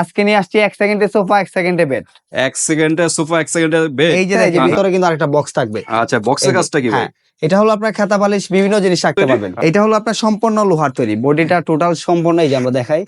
আজকে নিয়ে আসছি এক সেকেন্ডে সোফা এক সেকেন্ডে বেড এক সেকেন্ডে সোফা এক সেকেন্ডে বেড এই যে ভিতরে কিন্তু আরেকটা বক্স থাকবে। আচ্ছা বক্সের কাজটা কি ভাই? হ্যাঁ, এটা হলো আপনার খাতা বালিশ বিভিন্ন জিনিস রাখতে পারবেন। এটা হলো আপনার সম্পূর্ণ লোহার তৈরি। বডিটা টোটাল সম্পূর্ণ এই যে আমরা দেখাই।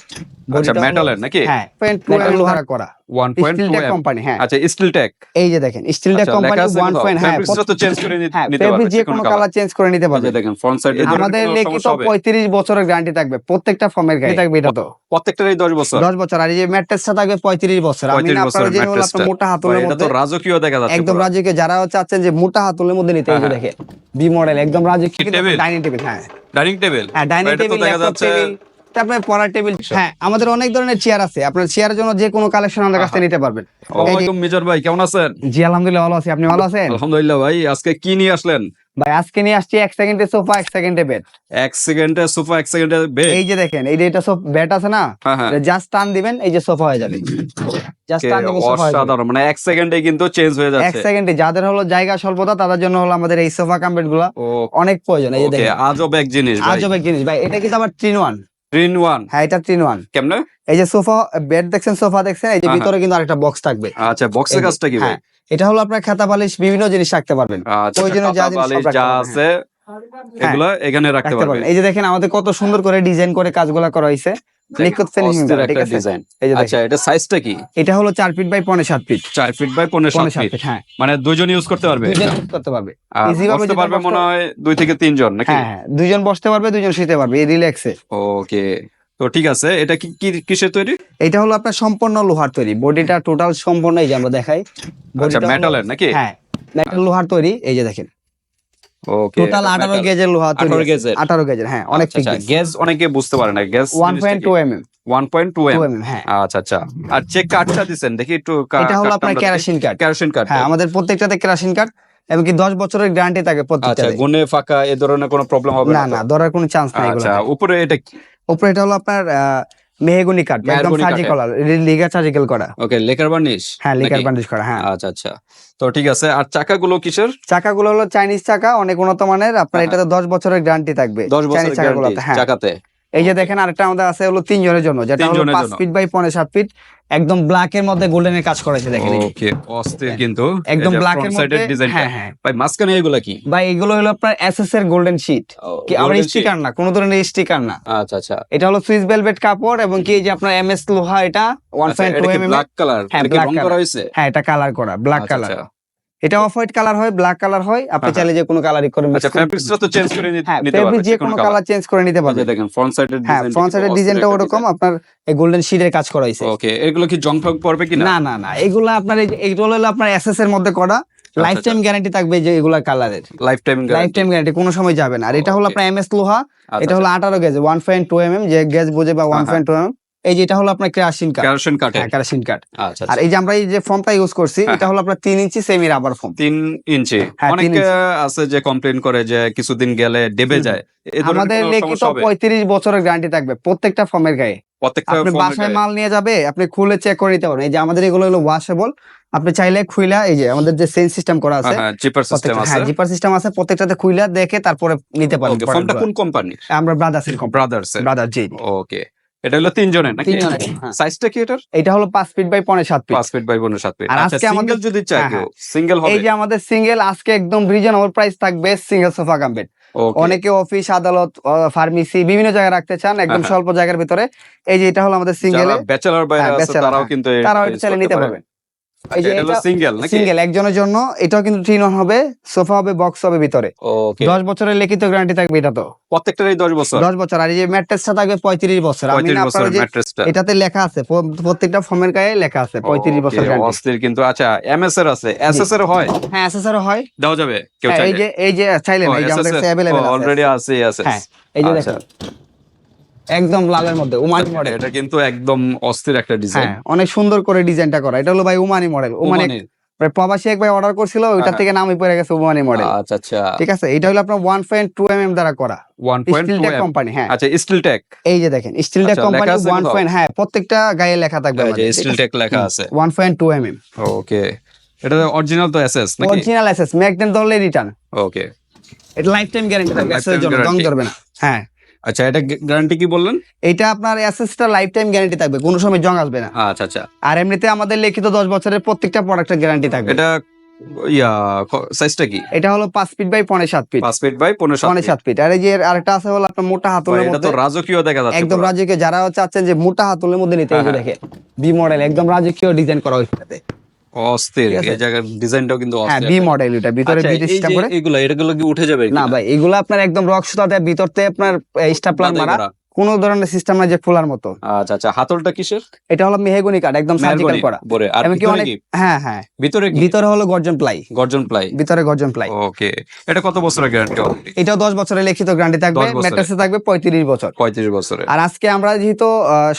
আচ্ছা মেটালের নাকি? হ্যাঁ পয়েন্ট লোহার করা। One point steel tech company হ্যাঁ। আচ্ছা স্টিল টেক এই যে দেখেন steel tech company one point হ্যাঁ তো চেঞ্জ করে নি- হ্যাঁ ফেব্রিক যে কোনো কালার চেঞ্জ করে নিতে পারবে। আচ্ছা দেখেন ফ্রন্ট সাইডে আমাদের লিখিত পঁয়ত্রিশ বছরের গ্যারান্টি থাকবে। প্রত্যেকটা ফর্মের গ্যারান্টি থাকবে এটা তো। প্রত্যেকটারই 10 বছর। দশ বছর আর এই যে ম্যাট্রেসটা থাকবে পঁয়ত্রিশ বছর। আমি না আপনারা যে হলো আপনার মোটা হাতুলের এটা তো রাজকীয় দেখা যাচ্ছে একদম। রাজকীয়। যারা চাচ্ছেন যে মোটা হাতুলের মধ্যে নিতে এই যে হ্যাঁ, দেখে বি মডেল একদম রাজকীয়? ডাইনিং টেবিল হ্যাঁ। ডাইনিং টেবিল হ্যাঁ ডাইনিং টেবিল টেবিল তারপরে পড়ার টেবিল হ্যাঁ আমাদের অনেক ধরনের চেয়ার আছে। আপনার চেয়ারের জন্য যে কোনো কালেকশন আমাদের কাছে নিতে পারবেন। মেজর ভাই কেমন আছেন? জি আলহামদুলিল্লাহ ভালো আছি। আপনি ভালো আছেন? আলহামদুলিল্লাহ ভাই আজকে কি নিয়ে আসলেন? ভাই আজকে নিয়ে আসছি এক সেকেন্ডে সোফা এক সেকেন্ডে বেড এক সেকেন্ডে সোফা এক সেকেন্ডে বেড এই যে দেখেন এই যে এটা সব বেড আছে না? হ্যাঁ হ্যাঁ। জাস্ট টান দিবেন এই যে সোফা হয়ে যাবে। জাস্ট টান দিবেন সোফা হয়ে যাবে। অসাধারণ মানে এক সেকেন্ডে কিন্তু চেঞ্জ হয়ে এক যাচ্ছে। সেকেন্ডে যাদের হলো জায়গা স্বল্পতা তাদের জন্য হলো আমাদের এই সোফা কাম্পেটগুলা ও অনেক প্রয়োজন এই যে দেখেন। আজব এক জিনিস ভাই। আজব এক জিনিস ভাই এটা কিন্তু আবার ট্রিন ওয়ান ট্রিন ওয়ান হ্যাঁ এটা ট্রিন ওয়ান কেমনে? এই যে সোফা বেড দেখছেন সোফা দেখছেন এই যে হ্যাঁ, ভিতরে কিন্তু আরেকটা বক্স থাকবে। আচ্ছা বক্সের কাজটা কি ভাই? হ্যাঁ এটা হলো আপনার খাতা বালিশ বিভিন্ন জিনিস রাখতে পারবেন। আচ্ছা প্রয়োজনীয় যা জিনিস রাখতে যা পারবেন, আছে এগুলো এখানে রাখতে রাখতে পারবেন। এই যে দেখেন আমাদের কত সুন্দর করে ডিজাইন করে কাজগুলা করা হয়েছে। নিখুঁত ফিনিশিং ঠিক আছে? ডিজাইন। এই যে দেখেন। আচ্ছা এটা সাইজটা কি? এটা হলো ফিট বাই পনেরো সাত ফিট চার ফিট বাই পনেরো পনেরো সাত সাত ফিট ফিট হ্যাঁ। মানে দুজন ইউজ করতে পারবে? করতে পারবে। ভাবে বসতে পারবে মনে হয় দুই থেকে তিনজন নাকি? হ্যাঁ হ্যাঁ। দুজন বসতে পারবে দুজন শুতে পারবে। এই রিল্যাক্সে ওকে তো ঠিক আছে এটা কি কি কিসের তৈরি? এটা হলো আপনার সম্পূর্ণ লোহার তৈরি। বডিটা টোটাল সম্পূর্ণ এই যে আমরা দেখাই। আচ্ছা মেটালের নাকি? হ্যাঁ মেটাল লোহার তৈরি এই যে দেখেন। ওকে টোটাল আঠারো গেজের লোহা তৈরি। 18 গেজের? আঠারো গেজের হ্যাঁ অনেক আচ্ছা গ্যাস অনেকে বুঝতে পারে না gas one point two M M one point two two M M M হ্যাঁ। আচ্ছা আচ্ছা। আর চেক কার্ডটা দিছেন দেখি একটু এটা হলো আপনার কেরাসিন কাট কেরোসিন কাট হ্যাঁ আমাদের প্রত্যেকটাতে কেরাসিন কাট এবং কি দশ বছরের গ্যারান্টি থাকে আচ্ছা গুনে ফাঁকা এ ধরনের কোনো প্রবলেম হবে না? না ধরার কোনো চান্স নাই আচ্ছা উপরে এটা উপরে এটা হলো আপনার মেহেগুনি কাঠ একদম সার্জিক্যাল লিগা সার্জিক্যাল করা। Okay lacquer varnish? হ্যাঁ লেকার বার্নিশ করা হ্যাঁ। আচ্ছা আচ্ছা। তো ঠিক আছে আর চাকাগুলো কিসের? চাকাগুলো হলো চাইনিজ চাকা অনেক উন্নত মানের। আপনার হ্যাঁ। এটাতে দশ বছরের গ্যারান্টি থাকবে দশ বছরের চাকাগুলোতে হ্যাঁ। চাকাতে? এই যে দেখেন আরেকটা আমাদের আছে হলো তিনজনের জন্য যেটা হলো পাঁচ ফিট বাই পনেরো সাত ফিট একদম ব্ল্যাক এর মধ্যে গোল্ডেনের কাজ করেছে দেখেন ওকে অস্থির কিন্তু। একদম ব্ল্যাক এর মধ্যে হ্যাঁ হ্যাঁ। ভাই মাঝখানে এগুলা কি? ভাই এগুলো হলো আপনার এসএস এর গোল্ডেন শীট কি আমরা golden স্টিকার না কোনো ধরনের স্টিকার না। আচ্ছা আচ্ছা। এটা হলো সুইস ভেলভেট কাপড় এবং কি এই যে আপনার এমএস লোহা এটা ওয়ান আচ্ছা পয়েন্ট এটা টু কি এম ব্ল্যাক কালার হ্যাঁ, এটা কি রং করা হয়েছে? হ্যাঁ এটা কালার করা ব্ল্যাক কালার। এটা অফ হোয়াইট কালার হয় ব্ল্যাক কালার হয় আপনি হ্যাঁ, চাইলে যে কোনো কালারই করে আচ্ছা করে- ফেব্রিক্সটা তো চেঞ্জ করে নি- হ্যাঁ নিতে ফেব্রিক পারবে যে কোনো কালার চেঞ্জ করে নিতে পারবে। আচ্ছা দেখেন ফ্রন্ট সাইডের ডিজাইন হ্যাঁ ফ্রন্ট সাইডের ডিজাইনটা ওরকম আপনার এই গোল্ডেন শীটের কাজ করা হয়েছে। ওকে এগুলো কি জং ফং পড়বে কিনা? না না না এগুলো আপনার এই এগুলো হলো আপনার এসএস এর মধ্যে করা। লাইফ আচ্ছা। টাইম গ্যারান্টি থাকবে যে এগুলা কালারের life time life time guarantee কোনো সময় যাবে না। আর এটা হলো. আপনার এমএস লোহা আচ্ছা, এটা হলো আঠারো gauge one point two M M যে গেজ বোঝে বা ওয়ান হ্যাঁ, পয়েন্ট টু এম এই যে এটা হলো আপনার কেরাসিন কার্ড কেরোসিন কাটে হ্যাঁ কেরাসিন আচ্ছা আর এই যে আমরা এই যে ফর্মটা ইউজ করছি হ্যাঁ। এটা হলো আপনার তিন ইঞ্চি সেমি রাবার ফর্ম তিন ইঞ্চি। হ্যাঁ, অনেকে আছে যে কমপ্লেন করে যে কিছুদিন গেলে ডেবে যায়। আমাদের লিখিত সমস্যা হবে? পঁয়ত্রিশ বছরের গ্যারান্টি থাকবে প্রত্যেকটা ফর্মের গায়ে। প্রত্যেকটা আপনি বাসায় মাল নিয়ে যাবে আপনি খুলে চেক করে নিতে পারেন এই যে আমাদের এগুলো হলো ওয়াশেবল আপনি চাইলে খুইলা এই যে আমাদের যে সেন্স সিস্টেম করা আছে হ্যাঁ, হ্যাঁ জিপার সিস্টেম আছে। হ্যাঁ জিপার সিস্টেম আছে প্রত্যেকটাতে খুইলা দেখে তারপরে নিতে পারেন ফোনটা কোন কোম্পানি আমরা ব্রাদার্স এর ব্রাদার জি ওকে এটা হলো তিনজনের নাকি? তিনজনের, হ্যাঁ। সাইজটা কি এটার? এটা হলো feet by feet feet by feet আর আচ্ছা আজকে আমাদের- যদি চাই হ্যাঁ, সিঙ্গেল হবে। এই যে আমাদের সিঙ্গেল আজকে একদম রিজনেবল প্রাইস থাকবে সিঙ্গেল সোফা কাম বেড অনেকে অফিস আদালত ফার্মেসি বিভিন্ন জায়গায় রাখতে চান একদম হ্যাঁ। স্বল্প জায়গার ভিতরে। এই যে এটা হলো আমাদের সিঙ্গেল ব্যাচেলর বাইরে হ্যাঁ, তারাও হ্যাঁ। কিন্তু তারাও চাইলে নিতে পারবেন এই যে এটা সিঙ্গেল সিঙ্গেল একজনের জন্য এটাও কিন্তু ট্রিন হবে সোফা হবে বক্স হবে ভিতরে। দশ বছরের লিখিত গ্যারান্টি থাকবে এটা তো। প্রত্যেকটারই দশ বছর? দশ বছর আর এই যে ম্যাট্রেসটা থাকবে পঁয়ত্রিশ বছর। আমি না এটাতে লেখা আছে প্রত্যেকটা ফর্মের গায়ে লেখা আছে পঁয়ত্রিশ বছর অস্থির কিন্তু আচ্ছা এমএস এর আছে এসএস এর হয়? হ্যাঁ এসএসআর হয়। দেওয়া যাবে কেউ হ্যাঁ, এই যে এই যে চাইলেন এই যে আমাদের কাছে আছে। অলরেডি আছে এসএস হ্যাঁ এই যে আচ্ছা। দেখেন। একদম লালের মধ্যে উমানি মডেল এটা কিন্তু একদম অস্থির একটা ডিজাইন হ্যাঁ অনেক সুন্দর করে ডিজাইনটা করা। এটা হলো ভাই উমানি মডেল উমানি প্রবাসী এক ভাই অর্ডার করছিল ওইটা হ্যাঁ। থেকে নামই পড়ে গেছে উমানি মডেল আচ্ছা আচ্ছা। ঠিক আছে? এটা হলো আপনার one point two M M দ্বারা করা। One point steel tech company হ্যাঁ। আচ্ছা স্টিল টেক এই যে দেখেন স্টিল টেক আচ্ছা, কোম্পানি হ্যাঁ প্রত্যেকটা গায়ে লেখা থাকবে স্টিল টেক লেখা আছে। ওকে এটা অরিজিনাল তো এসএস নাকি? অরিজিনাল এসএস ম্যাগনেট ধরলে রিটার্ন ওকে এটা লাইফ টাইম গ্যারান্টি থাকবে এসএস জন্য রং ধরবে না। হ্যাঁ। আচ্ছা এটা গ্যারান্টি কি বললেন? এটা আপনার অ্যাসেসটা লাইফ টাইম গ্যারান্টি থাকবে কোনো সময় জং আসবে না। আচ্ছা আচ্ছা। আর এমনিতে আমাদের লিখিত দশ বছরের প্রত্যেকটা প্রোডাক্টের গ্যারান্টি থাকবে। এটা ইয়া সাইজটা কি? এটা হলো feet by feet feet by feet আর এই যে আরেকটা আছে হলো আপনার মোটা হাতলের এটা তো রাজকীয় দেখা যাচ্ছে একদম রাজকীয় যারা চাচ্ছেন যে মোটা হাতলের মধ্যে নিতে এই হ্যাঁ, দেখে বি মডেল একদম রাজকীয় ডিজাইন করা হয়েছে। অস্থির? এই জায়গার ডিজাইনটাও কিন্তু হ্যাঁ বি মডেল এটা ভিতরে বি যে করে এগুলো এগুলো কি উঠে যাবে না ভাই এগুলো আপনার একদম রক সুতা দেয় ভিতরতে আপনার স্টাপলার মারা কোনো ধরনের সিস্টেম না যে ফুলার মতো। আচ্ছা আচ্ছা হাতলটা কিসের? এটা হলো মেহেগুনি কাঠ একদম সার্জিক্যাল করা। বরে আর ভিতরে কি? হ্যাঁ হ্যাঁ। ভিতরে কি? ভিতরে হলো গর্জন প্লাই। গর্জন প্লাই। ভিতরে গর্জন প্লাই। ওকে এটা কত বছরের গ্যারান্টি এটাও দশ বছরের লিখিত গ্যারান্টি থাকবে ম্যাট্রেসে থাকবে পঁয়ত্রিশ বছর। পঁয়ত্রিশ বছরে আর আজকে আমরা যেহেতু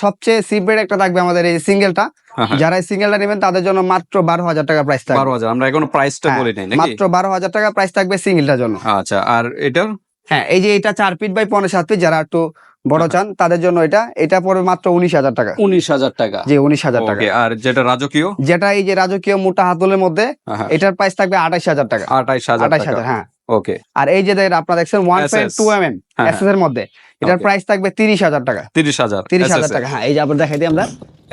সবচেয়ে সিপেড একটা থাকবে আমাদের এই সিঙ্গেলটা হ্যাঁ, হ্যাঁ। যারা সিঙ্গেলটা নেবেন তাদের জন্য মাত্র বারো হাজার টাকা প্রাইস থাকবে। বারো হাজার আমরা এখনও প্রাইসটা হ্যাঁ, বলি নাই মাত্র বারো হাজার টাকা প্রাইস থাকবে সিঙ্গেলটার জন্য। আচ্ছা আর এটার? হ্যাঁ এই যে এটা চার ফিট বাই পনেরো সাত ফিট যারা একটু বড় হ্যাঁ। চান তাদের জন্য এটা। এটা পড়বে মাত্র উনিশ হাজার টাকা। উনিশ হাজার টাকা। জি উনিশ হাজার টাকা। আর যেটা রাজকীয়? যেটা এই যে রাজকীয় মোটা হাতলের মধ্যে হ্যাঁ, এটার প্রাইস থাকবে আঠাশ হাজার টাকা। আঠাইশ হাজার আঠাশ হাজার হ্যাঁ। ওকে। আর এই যে দেখেন আপনারা দেখছেন one point two M M হ্যাঁ, এর মধ্যে। এটার প্রাইস থাকবে তিরিশ হাজার টাকা। তিরিশ হাজার। তিরিশ হাজার টাকা হ্যাঁ। এই যে আবার দেখাই দিই আমরা।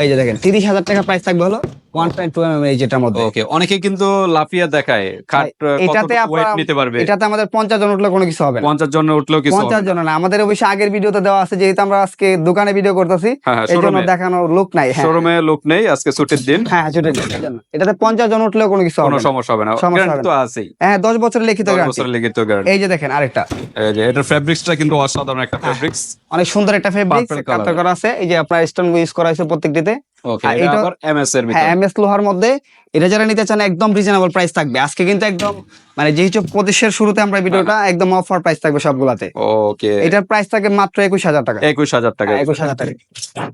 এই যে দেখেন তিরিশ হাজার টাকা প্রাইস থাকবে হলো ওয়ান পয়েন্ট টু এম এই যেটার মধ্যে। ওকে অনেকে কিন্তু লাফিয়ে দেখায় খাট এটাতে ওয়েট নিতে পারবে। এটাতে আমাদের পঞ্চাশ জন উঠলে কোনো কিছু হবে পঞ্চাশ জন উঠলেও কিছু পঞ্চাশ জন না। আমাদের অবশ্যই আগের ভিডিওতে দেওয়া আছে যেহেতু আমরা আজকে দোকানে ভিডিও করতেছি হ্যাঁ হ্যাঁ এই জন্য দেখানো লোক নাই হ্যাঁ। শোরুমে লোক নেই আজকে ছুটির দিন। হ্যাঁ হ্যাঁ ছুটে যাচ্ছে, এই জন্য। এটাতে পঞ্চাশ জন উঠলেও কোনো কিছু হবে কোনো সমস্যা হবে না। গ্যারান্টি তো আছেই। হ্যাঁ দশ বছরের লিখিত বছরের লিখিত গ্যারান্টি এই যে দেখেন আরেকটা। এই যে এটার ফেব্রিক্সটা কিন্তু অসাধারণ একটা ফেব্রিক্স অনেক সুন্দর একটা। কাতার করা আছে এই যে আপনার স্টোন ইউজ করা হয়েছে প্রত্যেকটিতে এমএস হ্যাঁ লোহার মধ্যে। এটা যারা নিতে চান একদম রিজনেবল প্রাইস থাকবে। আজকে কিন্তু একদম মানে যেহেতু পঁচিশের শুরুতে আমরা ভিডিওটা একদম অফার প্রাইস থাকবে সবগুলাতে। ওকে এটার প্রাইস থাকবে মাত্র একুশ হাজার টাকা। একুশ হাজার টাকা। হ্যাঁ, একুশ হাজার টাকা।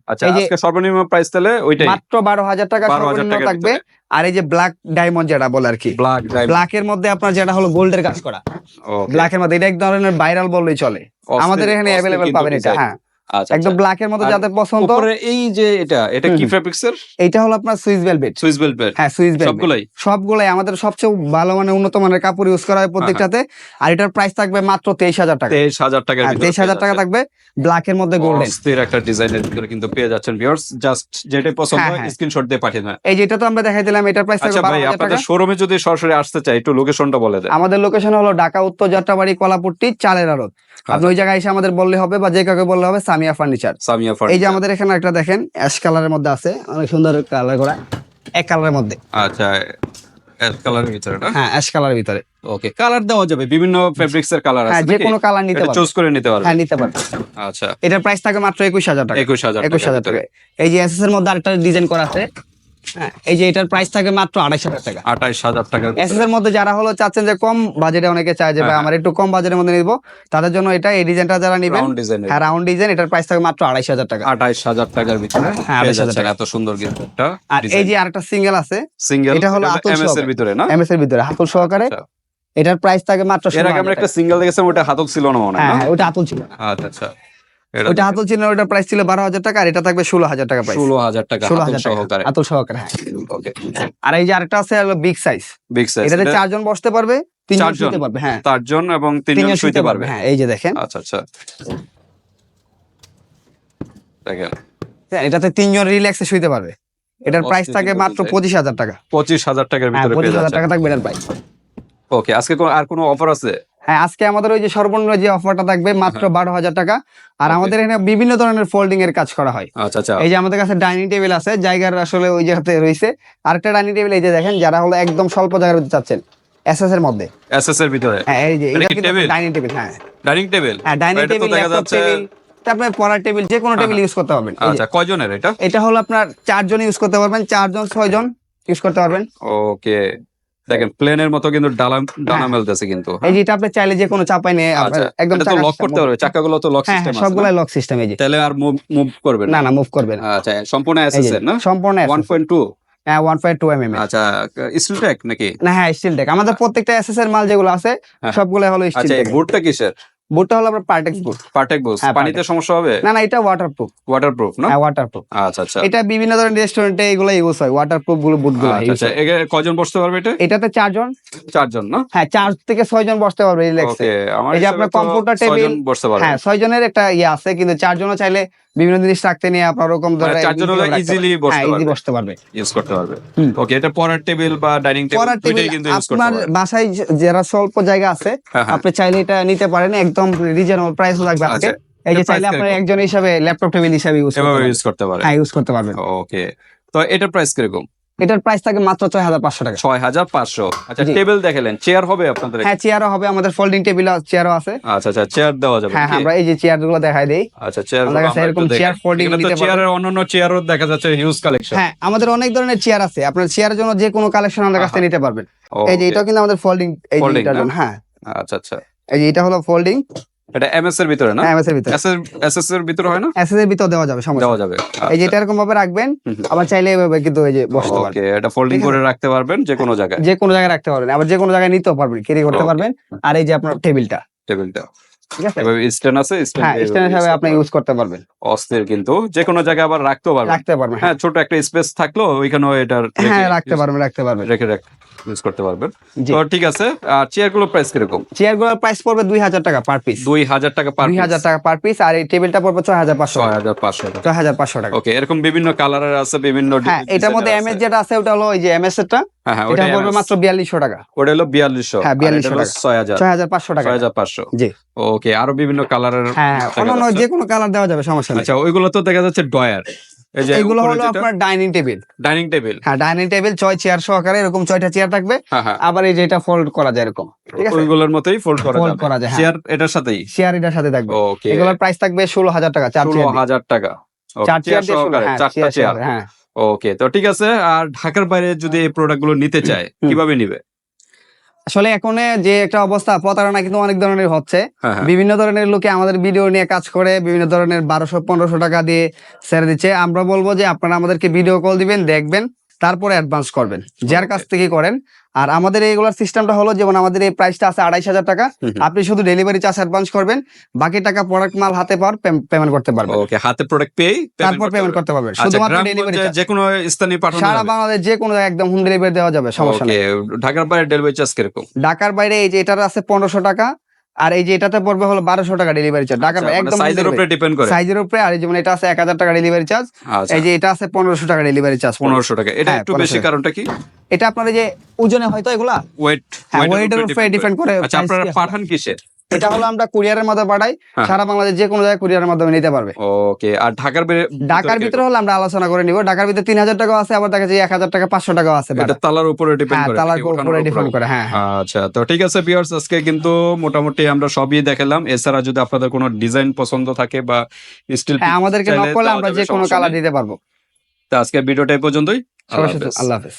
আচ্ছা আজকে সর্বনিম্ন প্রাইস তাহলে ওইটাই। মাত্র বারো হাজার টাকা 12,000 সর্বনিম্ন টাকার থাকবে। আর এই যে ব্ল্যাক ডায়মন্ড যেটা বলে আর কি। ব্ল্যাক ব্ল্যাক এর মধ্যে আপনার যেটা হলো গোল্ডের কাজ করা। ব্ল্যাক এর মধ্যে এটা এক ধরনের ভাইরাল বললেই চলে। আমাদের এখানে অ্যাভেলেবেল পাবেন এটা হ্যাঁ। একদম ব্ল্যাক এর মধ্যে আর যাদের পছন্দ। উপরে এই যে এটা এটা কি হুম। ফেব্রিক্স এর এইটা হলো আপনার সুইস ভেলভেট সুইস বেল্ট হ্যাঁ সুইস ভেলভেট সবগুলাই? সবগুলাই আমাদের সবচেয়ে ভালো মানে উন্নত মানের কাপড় ইউজ করা হয় প্রত্যেকটাতে। আর এটার প্রাইস থাকবে মাত্র তেইশ হাজার টাকা। তেইশ হাজার টাকার হ্যাঁ ভিতরে তেইশ হাজার টাকা থাকবে ব্ল্যাক এর মধ্যে গোল্ডেন অস্থির একটা ডিজাইনের ভিতরে কিন্তু পেয়ে যাচ্ছেন ভিউয়ার্স জাস্ট যেটা পছন্দ হ্যাঁ, হয় হ্যাঁ। স্ক্রিনশট দিয়ে পাঠিয়ে দেন। এই যেটা তো আমরা দেখাই দিলাম এটার প্রাইস থাকবে আচ্ছা বারো ভাই আপনাদের শোরুমে যদি সরাসরি আসতে চাই একটু লোকেশনটা বলে দেন। আমাদের লোকেশন হলো ঢাকা উত্তর যাত্রাবাড়ি কলাপুট্টি চালের আড়ত। আচ্ছা। আপনি ওই জায়গায় এসে আমাদের বললে হবে বা যে কাউকে বললে হবে সামিয়া ফার্নিচার। সামিয়া এই যে আমাদের এখানে একটা দেখেন অ্যাশ কালারের মধ্যে আছে অনেক সুন্দর কালার করা এক কালারের মধ্যে। আচ্ছা কালারের ভিতরে না? হ্যাঁ অ্যাশ কালারের ভিতরে। ওকে কালার দেওয়া যাবে বিভিন্ন ফেব্রিক্স এর কালার হ্যাঁ আছে যে কোনো কালার নিতে চুজ করে নিতে পারবে। হ্যাঁ নিতে পারবে। আচ্ছা। এটার প্রাইস থাকে মাত্র একুশ হাজার টাকা। একুশ হাজার একুশ হাজার টাকা এই যে এসএস এর মধ্যে আরেকটা ডিজাইন করা আছে হ্যাঁ এই যে এটার প্রাইস থাকে মাত্র আড়াইশ হাজার টাকা। হাজার এসএস এর মধ্যে যারা হলো চাচ্ছেন যে কম বাজেটে অনেকে চায় যে ভাই হ্যাঁ, আমার একটু কম বাজেটের মধ্যে নিব। তাদের জন্য এটা এই ডিজাইনটা যারা নেবেন রাউন্ড ডিজাইনের হ্যাঁ রাউন্ড ডিজাইন এটার প্রাইস থাকে মাত্র আড়াইশ হাজার টাকা। আঠাইশ হাজার টাকার ভিতরে হ্যাঁ, 28,000 যাচ্ছেন টাকা। এত সুন্দর আর এই যে আরেকটা সিঙ্গেল আছে সিঙ্গেল এটা হলো আতুল এমএস এর ভিতরে না? এমএস এর ভিতরে হাতুল সহকারে। আচ্ছা। এটার প্রাইস থাকে মাত্র এর আগে আমরা একটা সিঙ্গেল দেখেছিলাম ওটা হাতক ছিল না মনে হয় হ্যাঁ হ্যাঁ ওটা হাতুল ছিল। আচ্ছা আচ্ছা। ওটা হাতুল ছিল না, ওটার প্রাইস ছিল বারো হাজার টাকা আর এটা থাকবে ষোলো হাজার টাকা প্রাইস ষোলো হাজার টাকা ষোলো হাজার সহকারে। হাতুল সহকারে হ্যাঁ। ওকে আর এই যে আরেকটা আছে বিগ সাইজ বিগ সাইজ এটাতে চারজন বসতে পারবে তিনজন? শুতে পারবে হ্যাঁ। চারজন এবং তিনজন পারবে হ্যাঁ এই যে দেখেন। আচ্ছা আচ্ছা। দেখেন। হ্যাঁ, এটাতে তিনজন রিল্যাক্সে শুইতে পারবে। এটার প্রাইস থাকে মাত্র পঁচিশ হাজার টাকা। পঁচিশ হাজার টাকার হ্যাঁ ভিতরে পঁচিশ হাজার টাকা থাকবে এটার প্রাইস ওকে আজকে আর কোনো অফার আছে? হ্যাঁ আজকে আমাদের ওই যে সর্বনিম্ন যে অফারটা থাকবে মাত্র বারো হাজার টাকা। আর হ্যাঁ। আমাদের এখানে বিভিন্ন ধরনের ফোল্ডিং এর কাজ করা হয়। আচ্ছা আচ্ছা। এই যে আমাদের কাছে ডাইনিং টেবিল আছে জায়গার আসলে ওই জায়গাতে রয়েছে। আরেকটা ডাইনিং টেবিল এই যে দেখেন যারা হলো একদম স্বল্প জায়গার মধ্যে চাচ্ছেন এসএস এর মধ্যে। এসএস এর ভিতরে? হ্যাঁ এই যে এটা এটা কিন্তু ডাইনিং টেবিল হ্যাঁ। ডাইনিং টেবিল হ্যাঁ ডাইনিং টেবিল ল্যাপটপ টেবিল তারপরে পড়ার টেবিল যে কোনো টেবিল ইউজ করতে পারবেন। আচ্ছা কয়জনের এটা? এটা হলো আপনার চারজন ইউজ করতে পারবেন চারজন ছয়জন ইউজ করতে পারবেন। ওকে দেখেন প্লেনের মতো কিন্তু ডালা ডানা হ্যাঁ। মেলতেছে কিন্তু। এই যে এটা আপনি চাইলে যে কোনো চাপাই নিয়ে আচ্ছা একদম তো লক করতে পারবে চাকাগুলো তো লক হ্যাঁ সিস্টেম হ্যাঁ আছে সবগুলাই লক সিস্টেম এই যে। তাহলে আর মুভ মুভ করবে না? না না মুভ করবে না। আচ্ছা সম্পূর্ণ এই এসএস যে, এর না? সম্পূর্ণ 1.2 হ্যাঁ one point two M M আচ্ছা স্টিল ট্যাক নাকি? না হ্যাঁ স্টিল টেক আমাদের প্রত্যেকটা এসএস এর মাল যেগুলো আছে হ্যাঁ। সবগুলো হলো স্টিল আচ্ছা বুটটা কিসের? বুটটা হলো আপনার পার্টেক্স বুট। হ্যাঁ, পানিতে সমস্যা হবে? না না এটা ওয়াটারপ্রুফ ওয়াটারপ্রুফ না? হ্যাঁ ওয়াটারপ্রুফ আচ্ছা আচ্ছা। এটা বিভিন্ন ধরনের রেস্টুরেন্টে এগুলো ইউজ হয় ওয়াটারপ্রুফগুলো বুটগুলো আচ্ছা। আচ্ছা এখানে বসতে পারবে এটা? এটাতে চারজন। চারজন না? হ্যাঁ চার থেকে ছয় জন বসতে পারবে রিল্যাক্সে এই যে আপনার কম্পিউটার ছয়জন টেবিল, বসতে পারবে। হ্যাঁ ছয় জনের একটা ইয়ে আছে কিন্তু চারজনও চাইলে বিভিন্ন জিনিস রাখতে নিয়ে আপনার ওরকম চারজন হলে ইজিলি হ্যাঁ বসতে পারবে। ইউজ করতে পারবে। ওকে এটা পড়ার টেবিল বা ডাইনিং টেবিল দুইটাই কিন্তু ইউজ করতে আপনার বাসায় যারা স্বল্প জায়গা আছে হ্যাঁ হ্যাঁ। আপনি চাইলে এটা নিতে পারেন একদম রিজনেবল প্রাইস লাগবে আজকে আচ্ছা, এই যে চাইলে আপনার? একজন হিসাবে ল্যাপটপ টেবিল হিসাবে ইউজ করতে ইউজ করতে পারে হ্যাঁ ইউজ করতে পারবেন। ওকে তো এটার প্রাইস কীরকম? এটার প্রাইস থাকে মাত্র ছয় হাজার পাঁচশো টাকা। ছয় হাজার পাঁচশো। আচ্ছা টেবিল দেখালেন চেয়ার হবে আপনাদের হ্যাঁ চেয়ারও হবে আমাদের ফোল্ডিং টেবিল চেয়ারও আছে। আচ্ছা আচ্ছা চেয়ার দেওয়া যাবে। হ্যাঁ হ্যাঁ আমরা এই যে চেয়ারগুলো দেখাই দিই। আচ্ছা চেয়ার আমাদের কাছে এরকম চেয়ার ফোল্ডিং নিতে চেয়ারের অন্যান্য চেয়ারও দেখা যাচ্ছে হিউজ কালেকশন হ্যাঁ আমাদের অনেক ধরনের চেয়ার আছে। আপনার চেয়ারের জন্য যে কোনো কালেকশন আমাদের কাছ থেকে নিতে পারবেন। এই যে এটা কিন্তু আমাদের ফোল্ডিং এই যে হ্যাঁ। আচ্ছা আচ্ছা। এই যে এটা হলো ফোল্ডিং এটা এমএস এর ভিতরে না? এমএস এর ভিতরে। এস এস এর ভিতরে হয় না? এসএস এর ভিতর দেওয়া যাবে সমস্যা দেওয়া যাবে এই যে এটা এরকম ভাবে রাখবেন। আবার চাইলে এভাবে কিন্তু এই যে বসতে পারবেন। ওকে এটা ফোল্ডিং করে রাখতে পারবেন যে কোনো জায়গায়। যে কোনো জায়গায় রাখতে পারবেন আবার যে কোনো জায়গায় নিতেও পারবেন ক্যারি করতে পারবেন। আর এই যে আপনার টেবিলটা। টেবিলটা। ঠিক আছে? এভাবে স্ট্যান্ড আছে হ্যাঁ স্ট্যান্ড হিসাবে আপনি ইউজ করতে পারবেন। অস্থির কিন্তু যে কোনো জায়গায় আবার রাখতেও পারবেন। রাখতে পারবেন হ্যাঁ। হ্যাঁ ছোট একটা স্পেস থাকল ওইখানেও এটা হ্যাঁ রাখতে পারবেন রাখতে পারবেন। রেখে রেখে ইউজ করতে পারবেন। তো ঠিক আছে আর চেয়ারগুলো প্রাইস কীরকম প্রাইস পড়বে দুই হাজার টাকা পার পিস দুই হাজার টাকা পার দুই হাজার টাকা পার পিস আর এই টেবিলটা পড়বে ছয় হাজার পাঁচশো ছয় হাজার পাঁচশো ছয় হাজার পাঁচশো টাকা। ওকে এরকম বিভিন্ন কালারের আছে বিভিন্ন হ্যাঁ এটার মধ্যে এমএস যেটা আছে ওটা হলো ওই যে এমএস এরটা। এটা ওটা পড়বে মাত্র বিয়াল্লিশশো টাকা। ওটা হলো বিয়াল্লিশশো হ্যাঁ, 4200 ছয় হাজার। ছয় হাজার পাঁচশো টাকা। ছয় হাজার পাঁচশো। জি। ওকে আরও বিভিন্ন কালারের হ্যাঁ অন্যান্য যে কোনো কালার দেওয়া যাবে সমস্যা নেই। আচ্ছা ওইগুলো তো দেখা যাচ্ছে ডয়ার এগুলো হলো আপনার ডাইনিং টেবিল ডাইনিং টেবিল হ্যাঁ ডাইনিং টেবিল ছয় চেয়ার সহকারে এরকম ছয়টা চেয়ার থাকবে। হ্যাঁ হ্যাঁ। আবার এই যে এটা ফোল্ড করা যায় এরকম। ঠিক আছে? ওইগুলোর মতোই ফোল্ড করা ফোল্ড করা যায় হ্যাঁ। চেয়ার এটার সাথেই? চেয়ার এটার সাথে থাকবে। ওকে এগুলোর প্রাইস থাকবে ষোলো হাজার টাকা চার ষোলো। হাজার টাকা। চার চেয়ার সহকারে, হ্যাঁ, চারটা চেয়ার হ্যাঁ। ওকে তো ঠিক আছে। আর ঢাকার বাইরে যদি এই প্রোডাক্টগুলো নিতে চায় কীভাবে নিবে? আসলে এখন যে একটা অবস্থা প্রতারণা কিন্তু অনেক ধরনের হচ্ছে। হ্যাঁ হ্যাঁ। বিভিন্ন ধরনের লোকে আমাদের ভিডিও নিয়ে কাজ করে বিভিন্ন ধরনের বারোশো পনেরোশো টাকা দিয়ে ছেড়ে দিচ্ছে। আমরা বলব যে আপনারা আমাদেরকে ভিডিও কল দিবেন দেখবেন। তারপরে অ্যাডভান্স করবেন। যার কাছ থেকে করেন আর আমাদের এইগুলোর সিস্টেমটা হলো যেমন আমাদের এই প্রাইসটা আছে আড়াইশ হাজার টাকা। আপনি শুধু ডেলিভারি চার্জ অ্যাডভান্স করবেন বাকি টাকা প্রোডাক্ট মাল হাতে পাওয়ার পেমেন্ট করতে পারবেন। ওকে হাতে প্রোডাক্ট পেয়ে তারপর পেমেন্ট করতে পারবেন শুধুমাত্র ডেলিভারি আচ্ছা যে কোনো স্থানে পাঠানো সারা? বাংলাদেশ যে কোনো একদম হোম ডেলিভারি দেওয়া যাবে সমস্যা ওকে নেই। ঢাকার বাইরে ডেলিভারি চার্জ কীরকম? ঢাকার বাইরে এই যে এটার আছে পনেরোশো টাকা আর এই যে এটাতে পড়বে হলো বারোশো টাকা ডেলিভারি চার্জ ঢাকার একদম সাইজের উপরে ডিপেন্ড করে। সাইজের উপরে আর এই যেমন এটা আছে এক হাজার টাকা ডেলিভারি চার্জ আচ্ছা। এই যে এটা আছে পনেরোশো টাকা ডেলিভারি চার্জ পনেরোশো টাকা। এটা হ্যাঁ, একটু বেশি কারণটা কি? এটা আপনার এই যে ওজনে হয়তো এগুলা? ওয়েট হ্যাঁ ওয়েটের উপরে ডিপেন্ড করে। আচ্ছা আপনারা পাঠান কিসে? এটা হলো আমরা কুরিয়ারের মধ্যে পাঠাই হ্যাঁ। সারা বাংলাদেশ যে কোনো জায়গায় কুরিয়ারের মাধ্যমে নিতে পারবে। ওকে আর ঢাকার ঢাকার ভিতরে হলে আমরা আলোচনা করে নিব। ঢাকার ভিতরে তিন হাজার টাকা আছে আবার দেখা যায় এক হাজার টাকা পাঁচশো টাকা আছে এটা তালার উপরে ডিপেন্ড হ্যাঁ করে তালার উপরে? ডিপেন্ড করে হ্যাঁ হ্যাঁ। আচ্ছা তো ঠিক আছে ভিউয়ার্স আজকে কিন্তু মোটামুটি আমরা সবই দেখালাম। এছাড়া যদি আপনাদের কোনো ডিজাইন পছন্দ থাকে বা স্টিল হ্যাঁ আমাদেরকে নক করলে আমরা যে কোনো কালার দিতে পারব। তো আজকে ভিডিওটা এই পর্যন্তই। আল্লাহ হাফেজ।